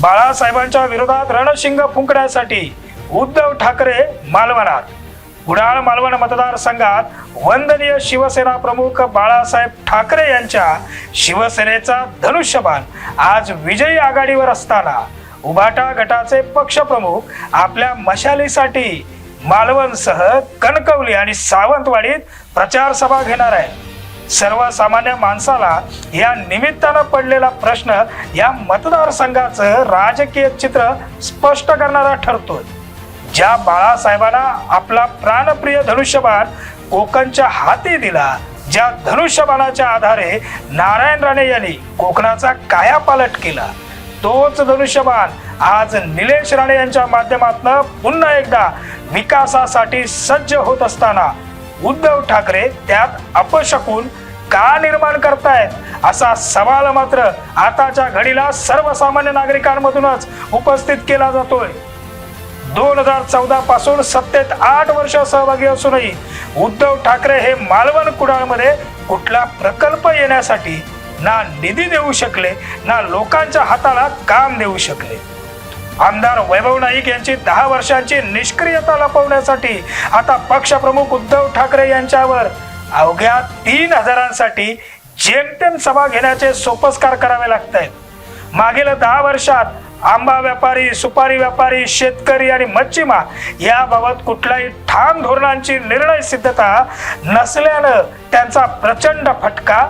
बाळासाहेबांच्या विरोधात रणशिंग फुंकण्यासाठी उद्धव ठाकरे मालवणात. कुडाळ मालवण मतदारसंघात वंदनीय शिवसेना प्रमुख बाळासाहेब ठाकरे यांच्या शिवसेनेचा धनुष्यबाण आज विजयी आघाडीवर असताना उभाटा गटाचे पक्षप्रमुख आपल्या मशालीसाठी मालवणसह कणकवली आणि सावंतवाडीत प्रचार सभा घेणार आहे सर्वसामान्य माणसाला या निमित्तानं पडलेला प्रश्न या मतदारसंघाचं राजकीय चित्र स्पष्ट करणारा ठरतोय. ज्या बाळासाहेबांना आपला प्राणप्रिय धनुष्यबाण कोकणच्या हाती दिला ज्या धनुष्यबाणाच्या आधारे नारायण राणे यांनी कोकणाचा कायापालट केला तोच धनुष्यबाण आज निलेश राणे यांच्या माध्यमातून पुन्हा एकदा विकासासाठी सज्ज होत असताना उद्धव ठाकरे त्यात अपशकून का निर्माण करतायत? असा सवाल मात्र आताच्या घडीला सर्वसामान्य नागरिकांमधूनच उपस्थित केला जातोय. दोन हजार चौदा पासून सत्तेत आठ वर्ष सहभागी असूनही उद्धव ठाकरे हे मालवण कुडाळमध्ये कुठला प्रकल्प येण्यासाठी ना निधी देऊ शकले ना लोकांच्या हाताला काम देऊ शकले. आमदार वैभव नाईक यांची दहा वर्षांची निष्क्रियता लपवण्यासाठी आता पक्षप्रमुख उद्धव ठाकरे यांच्यावर अवघ्या तीन हजारांसाठी जेमतेम सभा घेण्याचे सोपस्कार करावे लागत आहेत मागील दहा वर्षात आंबा व्यापारी सुपारी व्यापारी शेतकरी आणि मच्छीमार याबाबत कुठल्याही ठाम धोरणांची निर्णय सिद्धता नसल्यानं त्यांचा प्रचंड फटका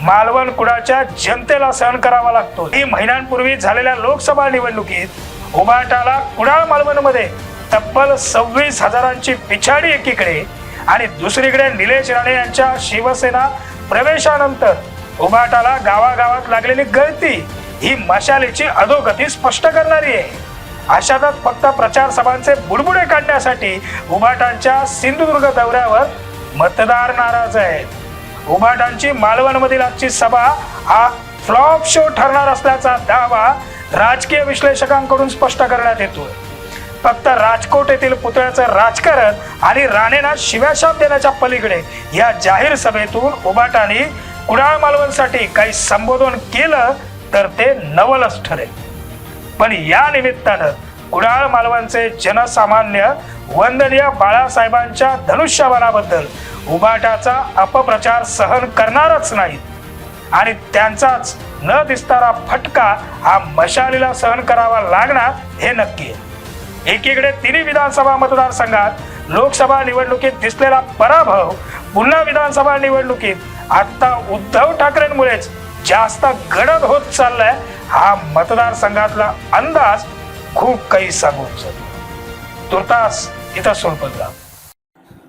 मालवण कुडाच्या जनतेला सहन करावा लागतो. ही महिन्यांपूर्वी झालेल्या लोकसभा निवडणुकीत उभाटाला कुडाळ मालवणमध्ये तब्बल सव्वीस हजारांची पिछाडी एकीकडे आणि दुसरीकडे निलेश राणे यांच्या शिवसेना प्रवेशानंतर उभाटाला गावागावात लागलेली गळती ही मशालीची अधोगती स्पष्ट करणारी आहे. अशातच फक्त प्रचार सभांचे बुडबुडे काढण्यासाठी उभाटांच्या सिंधुदुर्ग दौऱ्यावर मतदार नाराज आहेत. उभाटांची मालवणमधील आजची सभा हा फ्लॉप शो ठरणार असल्याचा दावा राजकीय विश्लेषकांकडून स्पष्ट करण्यात येतोय. फक्त राजकोट येथील पुतळ्याचं राजकारण आणि राणेना शिव्याशाप देण्याच्या पलीकडे या जाहीर सभेतून उभाटाने कुडाळ मालवणसाठी काही संबोधन केलं तर ते नवलच ठरेल. पण या निमित्तानं कुडाळ मालवणचे जनसामान्य वंदनीय बाळासाहेबांच्या धनुष्यबाणाबद्दल उबाटाचा अपप्रचार सहन करणारच नाहीत आणि त्यांचाच न दिसणारा फटका हा मशालीला सहन करावा लागणार हे नक्की आहे. एकीकडे तिन्ही विधानसभा मतदारसंघात लोकसभा निवडणुकीत दिसलेला पराभव पुन्हा विधानसभा निवडणुकीत आता उद्धव ठाकरेंमुळेच जास्त गडद होत चाललाय हा मतदारसंघातला अंदाज खूप काही सांगून जातो. तुर्तास इथं सोडपतला